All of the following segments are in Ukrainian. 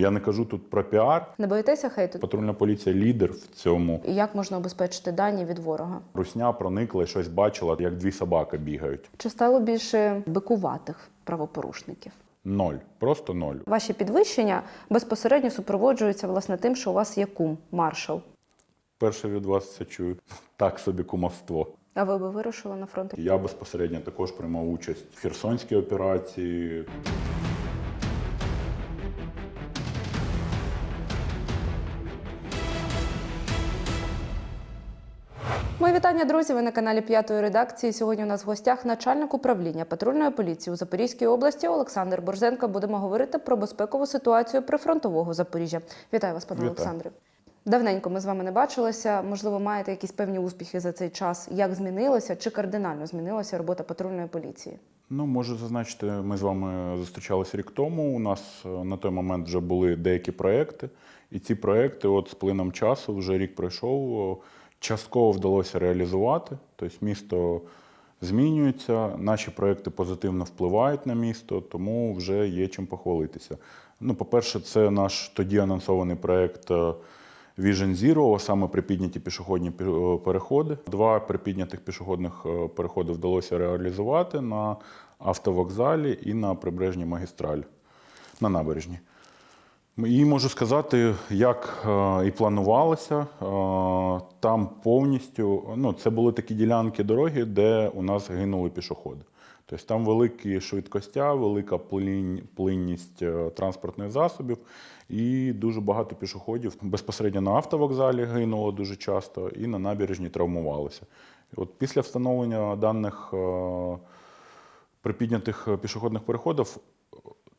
Я не кажу тут про піар. Не боїтеся хейту? Патрульна поліція лідер в цьому. І як можна обезпечити дані від ворога? Русня проникла і щось бачила, як дві собаки бігають. Чи стало більше бикуватих правопорушників? Ноль. Просто ноль. Ваші підвищення безпосередньо супроводжуються власне тим, що у вас є кум, маршал. Перше від вас це чую. Так собі кумовство. А ви би вирушили на фронт? Я безпосередньо також приймав участь в Херсонській операції. Мої вітання, друзі. Ви на каналі п'ятої редакції. Сьогодні у нас в гостях начальник управління патрульної поліції у Запорізькій області Олександр Борзенко. Будемо говорити про безпекову ситуацію прифронтового Запоріжжя. Вітаю вас, пане Вітаю. Олександре. Давненько ми з вами не бачилися. Можливо, маєте якісь певні успіхи за цей час. Як змінилося чи кардинально змінилася робота патрульної поліції? Ну, можу зазначити, ми з вами зустрічалися рік тому. У нас е, на той момент вже були деякі проекти, і ці проекти, от з плином часу, вже рік пройшов, частково вдалося реалізувати. Тобто місто змінюється, наші проекти позитивно впливають на місто, тому вже є чим похвалитися. Ну, по-перше, це наш тоді анонсований проект. е, Vision Zero, саме припідняті пішохідні е, переходи. Два припіднятих пішохідних е, переходи вдалося реалізувати на автовокзалі і на прибережній магістралі, на набережні. І можу сказати, як е, і планувалося, е, там повністю ну, це були такі ділянки дороги, де у нас гинули пішоходи. Тобто там великі швидкостя, велика плинність е, транспортних засобів і дуже багато пішоходів безпосередньо на автовокзалі гинуло дуже часто і на набережні травмувалися. От після встановлення даних припіднятих пішохідних переходів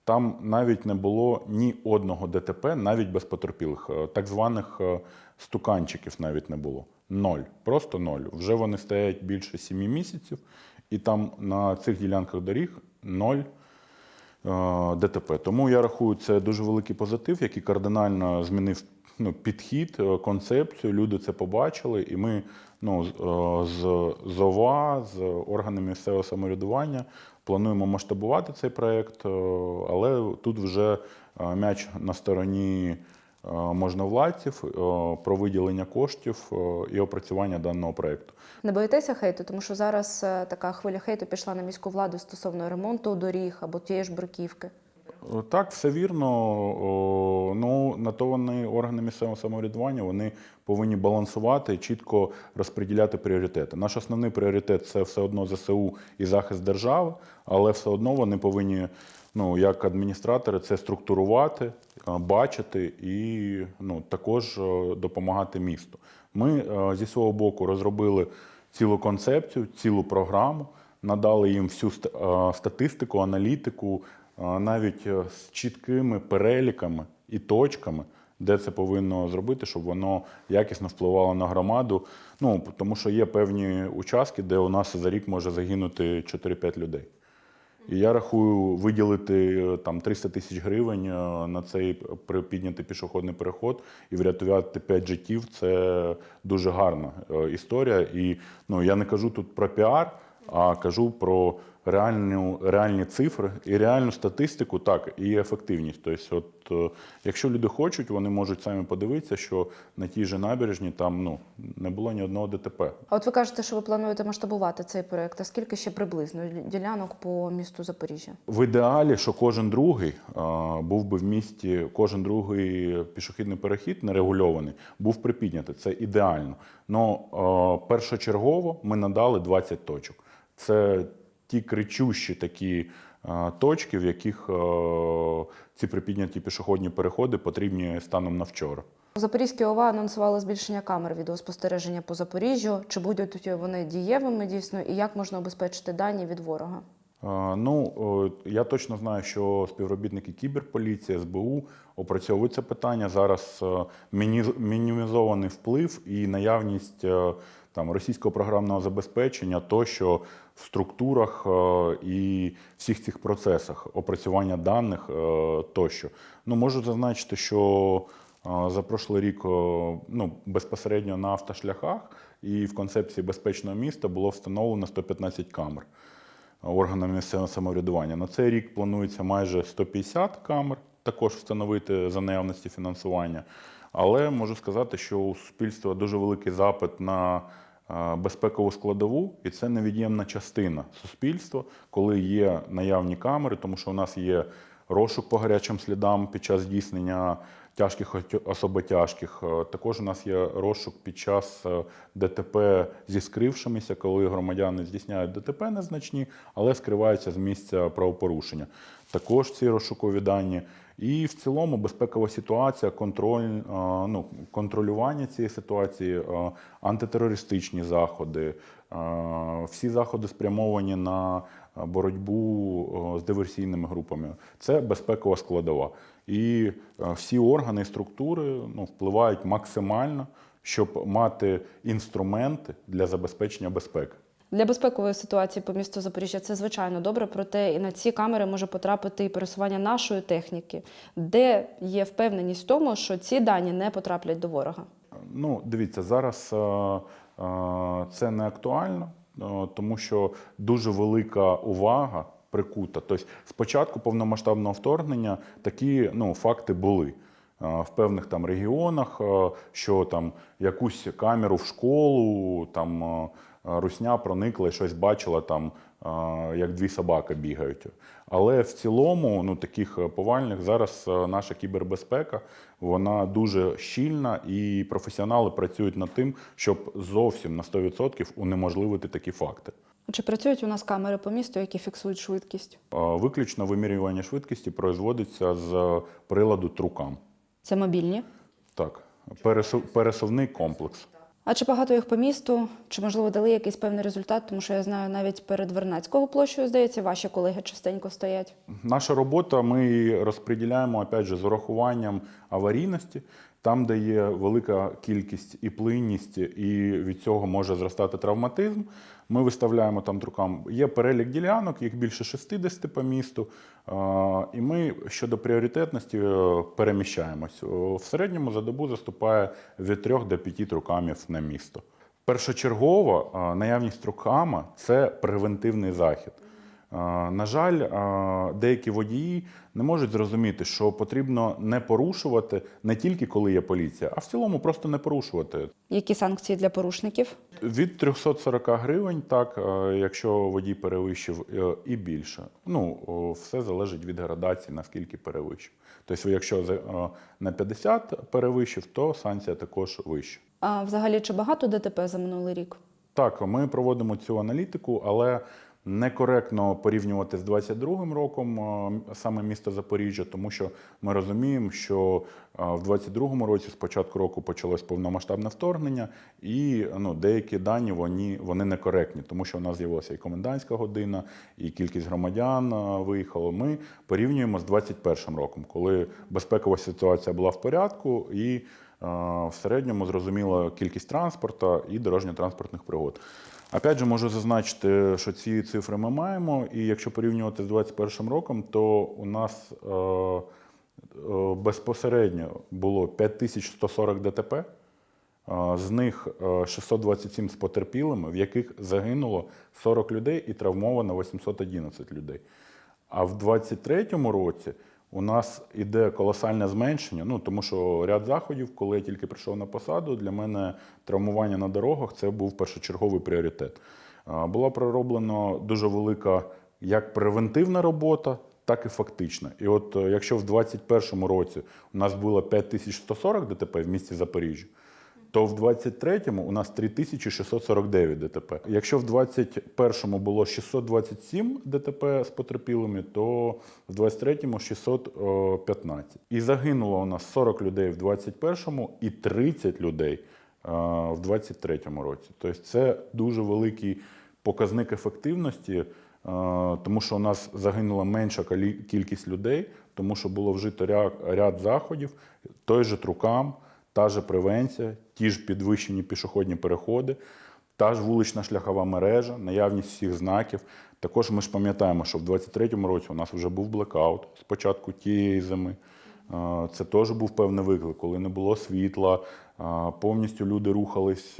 там навіть не було ні одного ДТП, навіть без потерпілих. Е, Так званих е, стуканчиків навіть не було. Ноль. Просто ноль. Вже вони стоять більше сімі місяців, і там на цих ділянках доріг ноль е, ДТП. Тому я рахую, це дуже великий позитив, який кардинально змінив ну, підхід, концепцію. Люди це побачили, і ми ну, з ЗОВА, з органами місцевого самоврядування плануємо масштабувати цей проєкт, е, але тут вже е, м'яч на стороні е, можновладців про виділення коштів і опрацювання даного проєкту. Не боїтеся хейту, тому що зараз така хвиля хейту пішла на міську владу стосовно ремонту доріг або тієї ж бруківки. Е, Так, все вірно. Ну, на то вони органи місцевого самоврядування вони повинні балансувати чітко розподіляти пріоритети. Наш основний пріоритет це все одно ЗСУ і захист держави, але все одно вони повинні, ну як адміністратори, це структурувати, е, бачити і ну, також е, допомагати місту. Ми зі свого боку розробили цілу концепцію, цілу програму, надали їм всю ст- статистику, аналітику, навіть е, з чіткими переліками і точками, де це повинно зробити, щоб воно якісно впливало на громаду. Ну тому що є певні участки, де у нас за рік може загинути 4-5 людей. І я рахую виділити е, там 300 тисяч гривень е, на цей піднятий пішохідний переход і врятувати 5 життів. Це дуже гарна історія. І ну я не кажу тут про піар, а кажу про реальну, реальні цифри і реальну статистику, так і ефективність. Тобто, от е, якщо люди хочуть, вони можуть самі подивитися, що на тій же набережні там ну не було ні одного ДТП. А от ви кажете, що ви плануєте масштабувати цей проект. А скільки ще приблизно ділянок по місту Запоріжжя? В ідеалі, що кожен другий а, був би в місті, кожен другий пішохідний перехід нерегульований, був припіднятий. Це ідеально. Но першочергово ми надали 20 точок. Це ті кричущі такі точки, в яких ці припідняті пішохідні переходи потрібні станом на вчора. У Запорізькій ОВА анонсували збільшення камер відеоспостереження по Запоріжжю. Чи будуть вони дієвими дійсно, і як можна обезпечити дані від ворога? Е, Ну, я точно знаю, що співробітники кіберполіції, СБУ опрацьовують це питання. Зараз е, мінімізований вплив і наявність е, там російського програмного забезпечення, тощо в структурах е, і всіх цих процесах опрацювання даних е, тощо. Ну, можу зазначити, що е, за прошлий рік ну, безпосередньо на автошляхах і в концепції безпечного міста було встановлено 115 камер органами місцевого самоврядування. На цей рік планується майже 150 камер. також встановити за наявності фінансування. Але можу сказати, що у суспільства дуже великий запит на безпекову складову, і це невід'ємна частина суспільства, коли є наявні камери, тому що у нас є розшук по гарячим слідам під час здійснення тяжких отю- особо тяжких. Е, Також у нас є розшук під час е, ДТП зі скрившимися, коли громадяни здійсняють ДТП незначні, але скриваються з місця правопорушення. Також ці розшукові дані. І в цілому безпекова ситуація, контроль, е, ну, контролювання цієї ситуації, е, антитерористичні заходи, е, всі заходи спрямовані на боротьбу з диверсійними групами. Це безпекова складова. І всі органи і структури ну, впливають максимально, щоб мати інструменти для забезпечення безпеки. Для безпекової ситуації по місту Запоріжжя це звичайно добре, проте і на ці камери може потрапити і пересування нашої техніки, де є впевненість в тому, що ці дані не потраплять до ворога. Ну, дивіться, зараз е, е, це не актуально, е, тому що дуже велика увага прикута. Тобто, спочатку повномасштабного вторгнення такі ну, факти були. В певних там регіонах, що там якусь камеру в школу, там русня проникла і щось бачила там, е, як дві собаки бігають. Але в цілому, ну таких е, повальних зараз е, наша кібербезпека вона дуже щільна, і професіонали працюють над тим, щоб зовсім на 100% унеможливити такі факти. Чи працюють у нас камери по місту, які фіксують швидкість? Е, Виключно вимірювання швидкості производиться з приладу Трукам. Це мобільні. Так, пересувний комплекс. А чи багато їх по місту? Чи можливо дали якийсь певний результат? Тому що я знаю, навіть перед Вернацькою площею, здається, ваші колеги частенько стоять. Наша робота ми розподіляємо опять же, з урахуванням аварійності, там, де є велика кількість і плинність, і від цього може зростати травматизм. Ми виставляємо там трукам. Є перелік ділянок, їх більше 60 по місту. І ми щодо пріоритетності е, переміщаємось. В середньому за добу заступає від 3 до 5 трукамів на місто. Першочергово наявність трукама це превентивний захід. Е, На жаль, е, деякі водії не можуть зрозуміти, що потрібно не порушувати не тільки коли є поліція, а в цілому просто не порушувати. Які санкції для порушників? Від 340 гривень, так, е, якщо водій перевищив і більше. Ну, все залежить від градації, наскільки перевищив. Тобто, якщо на 50 перевищив, то санкція також вища. А взагалі, чи багато ДТП за минулий рік? Так, ми проводимо цю аналітику, але некоректно порівнювати з 22-м роком саме місто Запоріжжя, тому що ми розуміємо, що в 22-му році з початку року почалось повномасштабне вторгнення, і ну, деякі дані вони, вони некоректні, тому що у нас з'явилася і комендантська година, і кількість громадян виїхало. Ми порівнюємо з 21-м роком, коли безпекова ситуація була в порядку і в середньому зрозуміла кількість транспорту і дорожньо-транспортних пригод. Опять же, можу зазначити, що ці цифри ми маємо, і якщо порівнювати з 2021 роком, то у нас е, е, безпосередньо було 5140 ДТП, е, з них е, 627 з потерпілими, в яких загинуло 40 людей і травмовано 811 людей. А в 2023 році у нас іде колосальне зменшення. Ну тому що ряд заходів, коли я тільки прийшов на посаду, для мене травмування на дорогах це був першочерговий пріоритет. Була пророблена дуже велика як превентивна робота, так і фактична. І от е, якщо в 2021 році у нас було 5140 ДТП в місті Запоріжжя, то в 23-му у нас 3649 ДТП. Якщо в 21-му було 627 ДТП з потерпілими, то в 23-му 615. І загинуло у нас 40 людей в 21-му і 30 людей е, в 23-му році. Тобто це дуже великий показник ефективності, е, тому що у нас загинула менша кількість людей, тому що було вжито ряд, ряд заходів, той же трукам, та же превенція, ті ж підвищені пішохідні переходи, та ж вулична шляхова мережа, наявність всіх знаків. Також ми ж пам'ятаємо, що в 23-му році у нас вже був блекаут з початку тієї зими. Це теж був певний виклик, коли не було світла, повністю люди рухались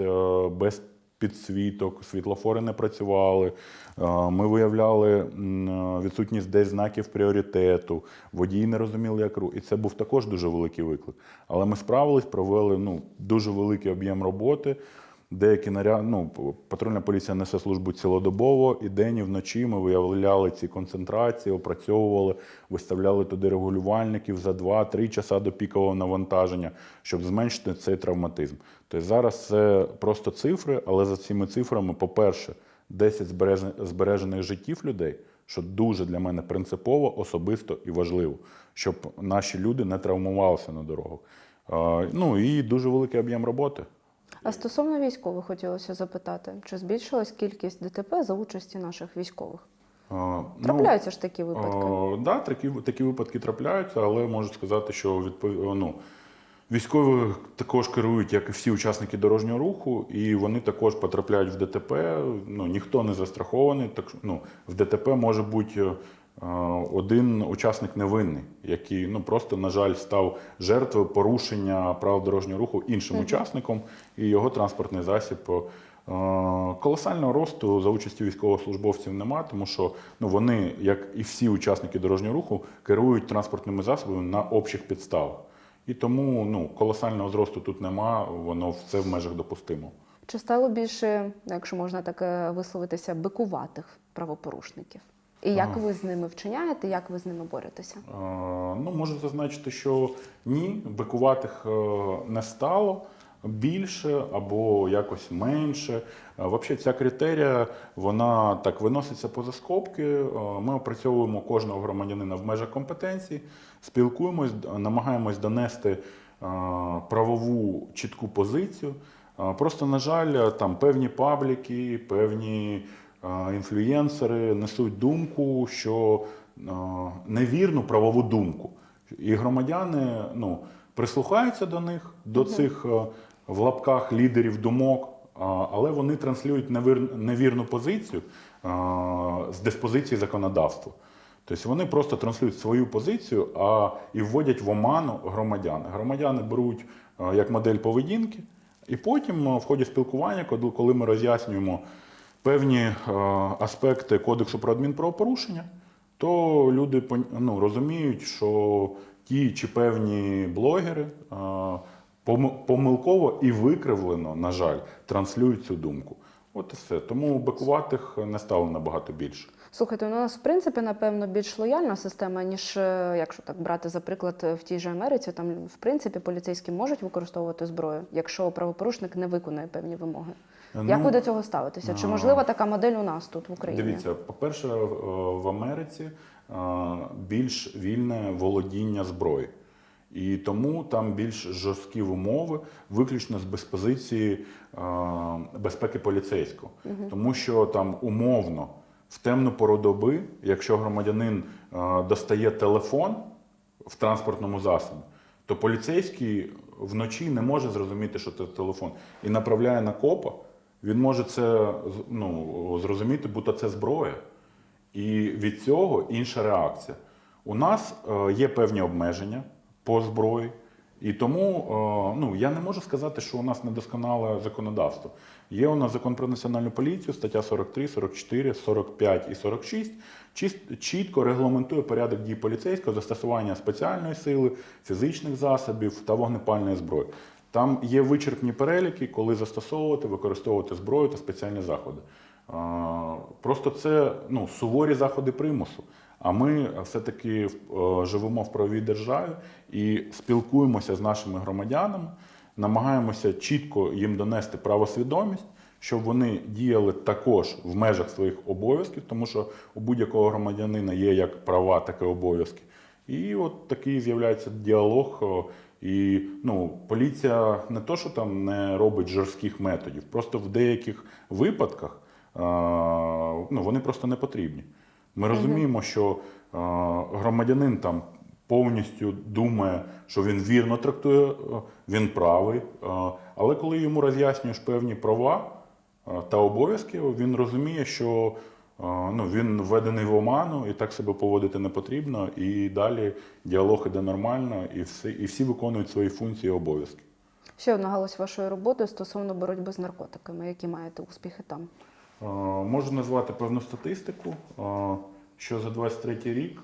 без підсвіток, світлофори не працювали. Е, Ми виявляли е, відсутність десь знаків пріоритету, водії не розуміли, як рух. І це був також дуже великий виклик. Але ми справились, провели ну, дуже великий об'єм роботи. Деякі наряд, ну, патрульна поліція несе службу цілодобово, і день, і вночі ми виявляли ці концентрації, опрацьовували, виставляли туди регулювальників за 2-3 часа до пікового навантаження, щоб зменшити цей травматизм. Тобто зараз це просто цифри, але за цими цифрами, по-перше, 10 збереж- збережених життів людей, що дуже для мене принципово, особисто і важливо, щоб наші люди не травмувалися на дорогах. Ну і дуже великий об'єм роботи. А стосовно військових хотілося запитати, чи збільшилась кількість ДТП за участі наших військових? Е, ну, Трапляються ж такі випадки. Е, да, такі, такі випадки трапляються, але можу сказати, що відпов... ну, військові також керують, як і всі учасники дорожнього руху, і вони також потрапляють в ДТП. Ну, ніхто не застрахований. Так, ну, в ДТП може бути е, один учасник невинний, який ну, просто, на жаль, став жертвою порушення правил дорожнього руху іншим учасником, і його транспортний засіб. е, Е, Колосального росту за участі військовослужбовців нема, тому що ну, вони, як і всі учасники дорожнього руху, керують транспортними засобами на общих підставах. І тому ну, колосального зросту тут нема, воно все в межах допустимо. Чи стало більше, якщо можна так е, висловитися, бикуватих правопорушників? І як ви з ними вчиняєте, як ви з ними боретеся? Е, Ну, можу зазначити, що ні, бикуватих е, не стало більше або якось менше. Е, Взагалі, ця критерія вона так виноситься поза скобки. Ми опрацьовуємо кожного громадянина в межах компетенції, спілкуємось, намагаємось донести правову чітку позицію. Просто, на жаль, там певні пабліки, певні інфлюєнсери несуть думку, що невірну правову думку. І громадяни ну, прислухаються до них, до цих е, в лапках лідерів думок, але вони транслюють невірну позицію з диспозиції законодавства. Тобто вони просто транслюють свою позицію а, і вводять в оману громадян. Громадяни беруть е, як модель поведінки, і потім е, в ході спілкування, коли ми роз'яснюємо певні е, аспекти Кодексу про адмінправопорушення, то люди ну, розуміють, що ті чи певні блогери е, помилково і викривлено, на жаль, транслюють цю думку. От і все. Тому бакуватих не стало набагато більше. Слухайте, ну, у нас в принципі напевно більш лояльна система, ніж е, якщо так брати за приклад в тій же Америці. Там в принципі поліцейські можуть використовувати зброю, якщо правопорушник не виконує певні вимоги. Як Ну, ви до цього ставитеся? Чи можлива така модель у нас тут в Україні? Дивіться, по-перше, е, в Америці е, більш вільне володіння зброєю. І тому там більш жорсткі умови, виключно з безпозиції е, безпеки поліцейського. Тому що там умовно в темну пору доби, якщо громадянин е, достає телефон в транспортному засобі, то поліцейський вночі не може зрозуміти, що це телефон, і направляє на копа. Він може це ну, зрозуміти, будто це зброя. І від цього інша реакція. У нас е, є певні обмеження по зброї, і тому е, ну, я не можу сказати, що у нас недосконале законодавство. Є у нас закон про національну поліцію, стаття 43, 44, 45 і 46, чіс- чітко регламентує порядок дій поліцейського застосування спеціальної сили, фізичних засобів та вогнепальної зброї. Там є вичерпні переліки, коли застосовувати, використовувати зброю та спеціальні заходи. Просто це ну, суворі заходи примусу. А ми все-таки е, живемо в правовій державі і спілкуємося з нашими громадянами, намагаємося чітко їм донести правосвідомість, щоб вони діяли також в межах своїх обов'язків, тому що у будь-якого громадянина є як права, так і обов'язки. І от такий з'являється діалог. І ну, поліція не то, що там не робить жорстких методів, просто в деяких випадках а, ну, вони просто не потрібні. Ми розуміємо, що а, громадянин там повністю думає, що він вірно трактує, е, він правий. а, Але коли йому роз'яснюєш певні права а, та обов'язки, він розуміє, що ну, він введений в оману і так себе поводити не потрібно. І далі діалог іде нормально, і всі, і всі виконують свої функції і обов'язки. Ще одна галузь вашої роботи стосовно боротьби з наркотиками, які маєте успіхи там. Можу назвати певну статистику, що за 23 рік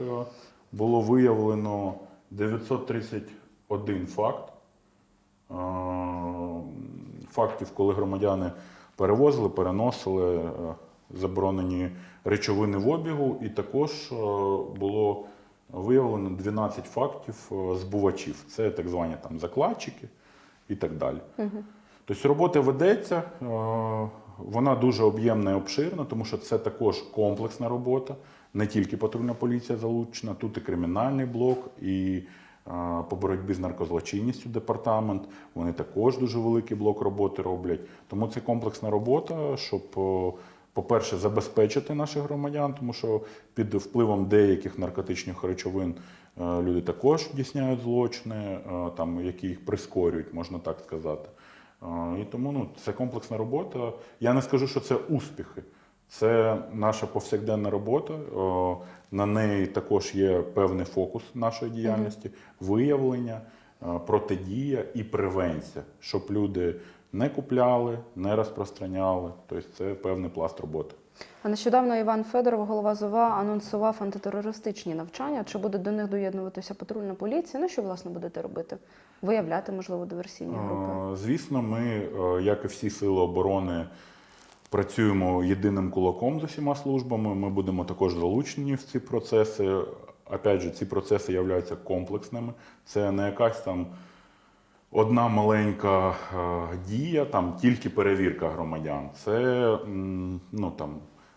було виявлено 931 факт. Фактів, коли громадяни перевозили, переносили заборонені речовини в обігу, і також е, було виявлено 12 фактів е, збувачів. Це так звані там закладчики і так далі. Тобто робота ведеться, е, вона дуже об'ємна і обширна, тому що це також комплексна робота. Не тільки патрульна поліція залучена, тут і кримінальний блок, і по боротьбі з наркозлочинністю департамент. Вони також дуже великий блок роботи роблять. Тому це комплексна робота, щоб, по-перше, забезпечити наших громадян, тому що під впливом деяких наркотичних речовин е, люди також дійсняють злочини, е, там, які їх прискорюють, можна так сказати. Е, І тому ну, це комплексна робота. Я не скажу, що це успіхи. Це наша повсякденна робота. На неї також є певний фокус нашої діяльності, виявлення, протидія і превенція, щоб люди не купляли, не розпространяли. Тобто це певний пласт роботи. А нещодавно Іван Федоров, голова ЗОВА, анонсував антитерористичні навчання. Чи буде до них доєднуватися патрульна поліція? Ну що власне будете робити? Виявляти, можливо, диверсійні групи? Звісно, ми, е, як і всі сили оборони, працюємо єдиним кулаком з усіма службами. Ми будемо також залучені в ці процеси. Опять же, ці процеси являються комплексними. Це не якась там одна маленька е, дія, там тільки перевірка громадян. Це ну, там,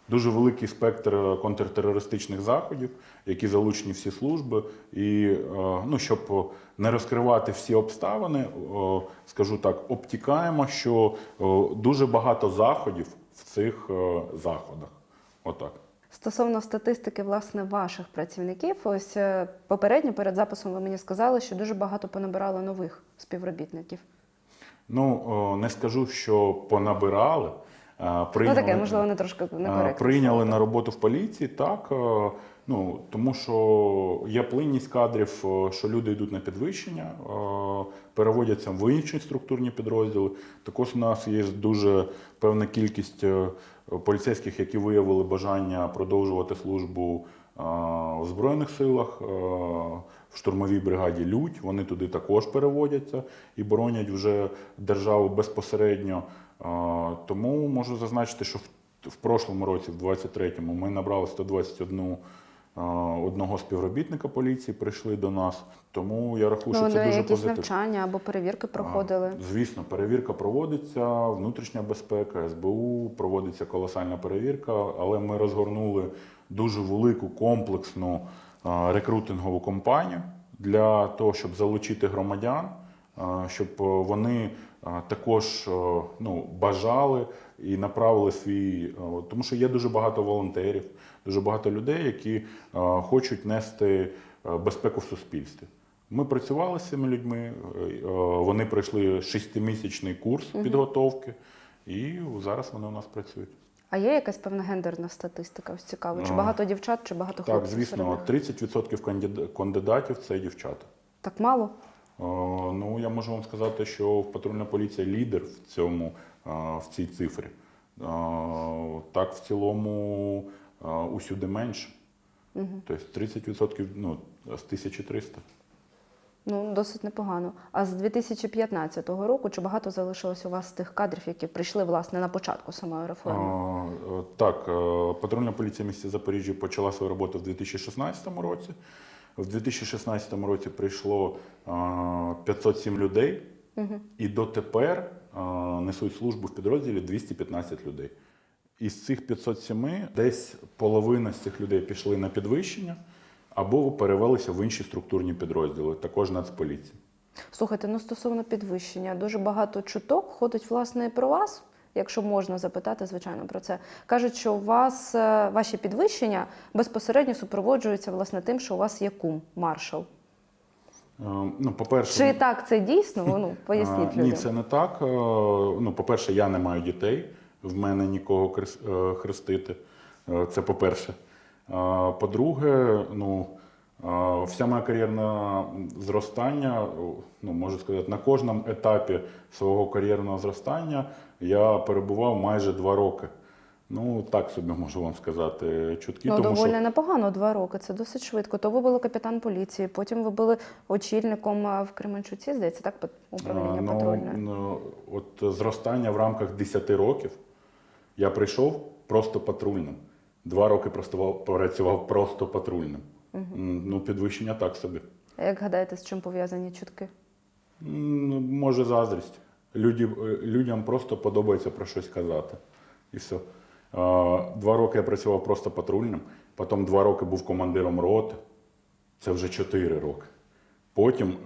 дуже великий спектр контртерористичних заходів, які залучені всі служби. І е, ну, щоб не розкривати всі обставини, скажу так, обтікаємо, що дуже багато заходів в цих е, заходах. Отак. Стосовно статистики власне ваших працівників, ось е, попередньо перед записом ви мені сказали, що дуже багато понабирало нових співробітників. Ну, не скажу, що понабирали. Прийняли, Ну таке, можливо, не трошки не некоректно. Прийняли на роботу в поліції, так. Ну, тому що є плинність кадрів, е, що люди йдуть на підвищення, е, переводяться в інші структурні підрозділи. Також у нас є дуже певна кількість е, поліцейських, які виявили бажання продовжувати службу в Збройних силах, в штурмовій бригаді Людь. Вони туди також переводяться і боронять вже державу безпосередньо. Тому можу зазначити, що в, в прошлому році, в 23-му, ми набрали 121 е, одного співробітника поліції, прийшли до нас. Тому я рахую, Ну, що це дуже якісь позитивно. навчання або перевірки проходили. Звісно, перевірка проводиться, внутрішня безпека, СБУ, проводиться колосальна перевірка, але ми розгорнули дуже велику комплексну рекрутингову кампанію для того, щоб залучити громадян, щоб е, вони також е, ну, бажали і направили свій. е, Тому що є дуже багато волонтерів, дуже багато людей, які е, хочуть нести е, безпеку в суспільстві. Ми працювали з цими людьми, е, е, вони пройшли шестимісячний курс підготовки, і зараз вони у нас працюють. А є якась певна гендерна статистика? Ось цікаво. Чи багато дівчат, чи багато Так, хлопців? серед звісно, них? 30% кандидатів це дівчата. Так мало? Е, Ну, я можу вам сказати, що патрульна поліція лідер в цьому е, в цій цифрі. Е, Так, в цілому усюди менше. Тобто 30% ну, з 1300. Ну, досить непогано. А з 2015 року чи багато залишилось у вас тих кадрів, які прийшли власне на початку самої реформи? А, Так, патрульна поліція міста Запоріжжя почала свою роботу в 2016 році. В 2016 році прийшло 507 людей, і дотепер несуть службу в підрозділі 215 людей. Із цих 507 десь половина з цих людей пішли на підвищення або перевелися в інші структурні підрозділи, також Нацполіції. Слухайте, ну стосовно підвищення, дуже багато чуток ходить власне про вас. Якщо можна запитати, звичайно, про це кажуть, що у вас е, ваші підвищення безпосередньо супроводжуються власне тим, що у вас є кум маршал. Е, Ну, по-перше, Чи так це дійсно? Ну поясніть людям. Ні, це не так. Е, Ну, по-перше, я не маю дітей, в мене нікого е, хрестити. Е, Це по-перше. По-друге, ну, Вся моя кар'єрна зростання, ну можу сказати, на кожному етапі свого кар'єрного зростання я перебував майже два роки. Ну так собі можу вам сказати. Чутки, Ну, тому доволі що непогано, два роки. Це досить швидко. То ви були капітан поліції, потім ви були очільником в Кременчуці, здається, так, управління ну, патрульне. ну, от зростання в рамках 10 років я прийшов просто патрульним. Два роки працював, працював просто патрульним. М, Ну, підвищення так собі. А Як гадаєте, з чим пов'язані чутки? Ну, Може, заздрість. Люди, е, людям просто подобається про щось казати. І все. Два роки я працював просто патрульним, потім два роки був командиром роти. Це вже чотири роки. Потім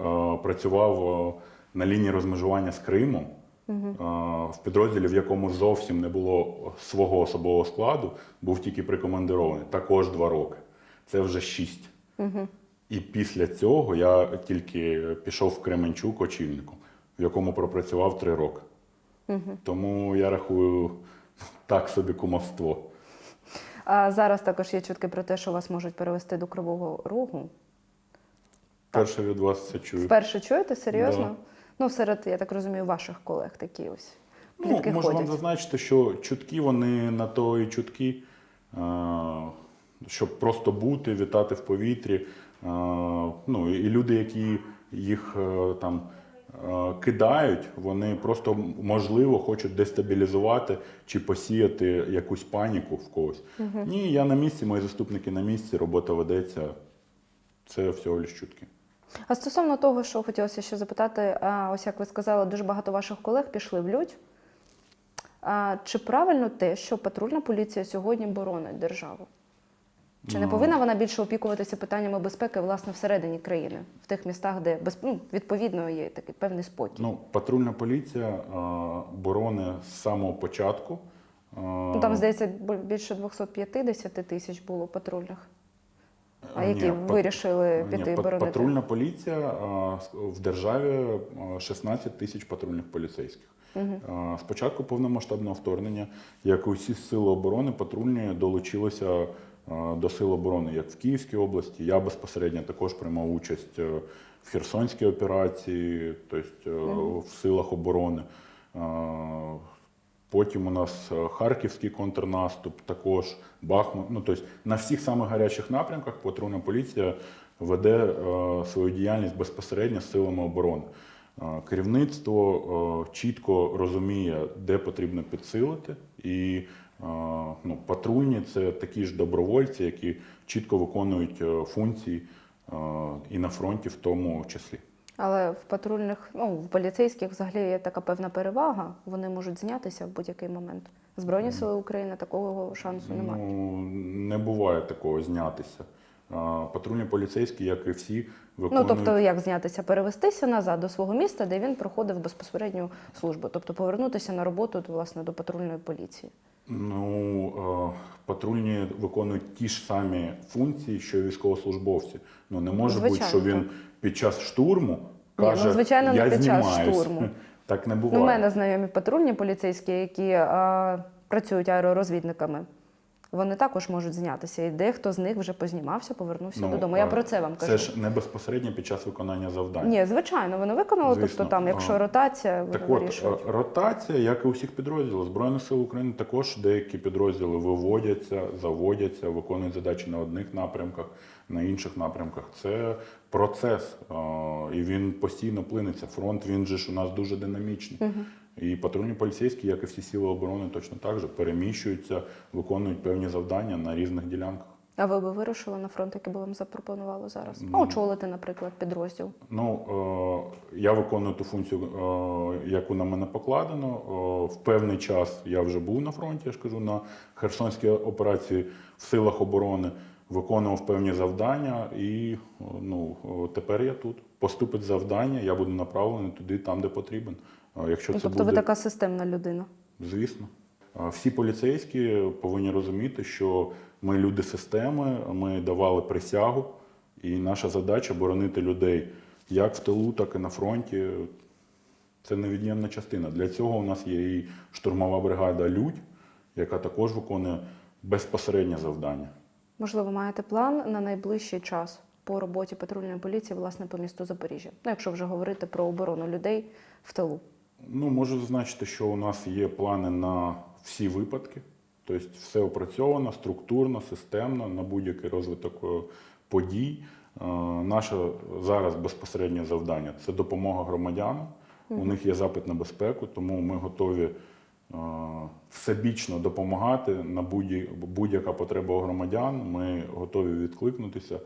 працював на лінії розмежування з Кримом е, в підрозділі, в якому зовсім не було свого особового складу, був тільки прикомандирований. Також два роки. Це вже шість. І після цього я тільки пішов в Кременчук очільником, в якому пропрацював три роки. Тому я рахую так собі кумовство. А зараз також є чутки про те, що вас можуть перевести до Кривого Рогу. Перше від вас це чую. Вперше чуєте? Серйозно? Да. Ну, серед, я так розумію, ваших колег такі ось Ну, можу вам зазначити, що чутки вони на то і чутки, щоб просто бути, вітати в повітрі. Ну, і люди, які їх е, там кидають, вони просто можливо хочуть дестабілізувати чи посіяти якусь паніку в когось. Ні, я на місці, мої заступники на місці, робота ведеться. Це всього лиш чутки. А стосовно того, що хотілося ще запитати, ось як ви сказали, дуже багато ваших колег пішли в лють. А, чи правильно те, що патрульна поліція сьогодні боронить державу? Чи не Ну. повинна вона більше опікуватися питаннями безпеки власне всередині країни, в тих містах, де без, ну, відповідно є такий певний спокій? Ну, патрульна поліція боронить з самого початку. Ну, там, здається, більше 250 тисяч було патрульних. А які пат- вирішили Ні, піти пат- боронити? Патрульна поліція а, в державі а, 16 тисяч патрульних поліцейських. А, Спочатку повномасштабного вторгнення, як усі сили оборони, патрульні долучилися до сил оборони, як в Київській області. Я безпосередньо також приймав участь е, в Херсонській операції, тобто е, в силах оборони. Потім у нас е, Харківський контрнаступ, також Бахмут. Ну, тобто на всіх самих гарячих напрямках патрульна поліція веде е, свою діяльність безпосередньо з силами оборони. Е, керівництво е, чітко розуміє, де потрібно підсилити, і е, ну, патрульні це такі ж добровольці, які чітко виконують е, функції і на фронті в тому числі. Але в патрульних, ну в поліцейських взагалі є така певна перевага. Вони можуть знятися в будь-який момент. Збройні сили України такого шансу немає. Ну, не буває такого знятися. Патрульні поліцейські, як і всі, Ну тобто, як знятися, перевестися назад до свого міста, де він проходив безпосередню службу, тобто повернутися на роботу власне до патрульної поліції. Ну, е, патрульні виконують ті ж самі функції, що і військовослужбовці. Ну, не може бути, що він під час штурму ну, каже, звичайно, не я під час знімаюсь». штурму. Так не Ну, буває. у мене знайомі патрульні поліцейські, які а, працюють аеророзвідниками. Вони також можуть знятися, і дехто з них вже познімався, повернувся Ну, додому. Я е, про це вам кажу. Це ж не безпосередньо під час виконання завдань. Ні, звичайно, вони виконали. Звісно. Тобто, там, якщо А, ротація, Так от, вирішують. е, ротація, як і у всіх підрозділів, Збройних сил України також деякі підрозділи виводяться, заводяться, виконують задачі на одних напрямках, на інших напрямках. Це процес, е, і він постійно плинеться. Фронт він же ж у нас дуже динамічний. І патрульні поліцейські, як і всі сили оборони, точно так же переміщуються, виконують певні завдання на різних ділянках. А ви би вирушили на фронт, який би вам запропонували зараз? Ну. Ну, очолити, наприклад, підрозділ. Ну, е, я виконую ту функцію, е, яку на мене покладено. Е, в певний час я вже був на фронті, я ж кажу, на Херсонській операції в силах оборони, виконував певні завдання, і е, ну, е, тепер я тут. Поступить завдання, я буду направлений туди, там, де потрібен. Якщо Ну, це тобто буде, ви така системна людина. звісно. Всі поліцейські повинні розуміти, що ми люди системи, ми давали присягу, і наша задача боронити людей як в тилу, так і на фронті. Це невід'ємна частина. Для цього у нас є і штурмова бригада Людь, яка також виконує безпосереднє завдання. Можливо, маєте план на найближчий час по роботі патрульної поліції власне по місту Запоріжжя? Ну, якщо вже говорити про оборону людей в тилу. Ну, можу зазначити, що у нас є плани на всі випадки. Тобто все опрацьовано структурно, системно на будь-який розвиток е, подій. Е, Наше зараз безпосереднє завдання це допомога громадянам. У них є запит на безпеку, тому ми готові е, всебічно допомагати на будь- будь-яка потреба громадян. Ми готові відкликнутися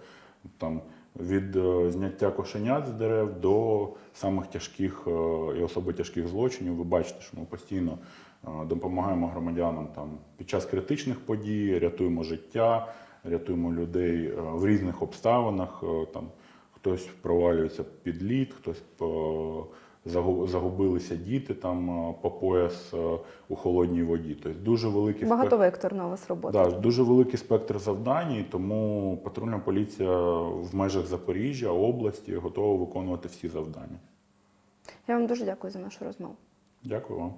там, від е, зняття кошенят з дерев до самих тяжких е, і особо тяжких злочинів. Ви бачите, що ми постійно е, допомагаємо громадянам там, під час критичних подій, рятуємо життя, рятуємо людей в різних обставинах. Там, хтось провалюється під лід, хтось загубилися діти там е, по пояс е, у холодній воді. Тобто дуже великий спектр- Багатовекторна у вас робота. Да, дуже великий спектр завдань, і тому патрульна поліція в межах Запоріжжя, області готова виконувати всі завдання. Я вам дуже дякую за нашу розмову. Дякую вам.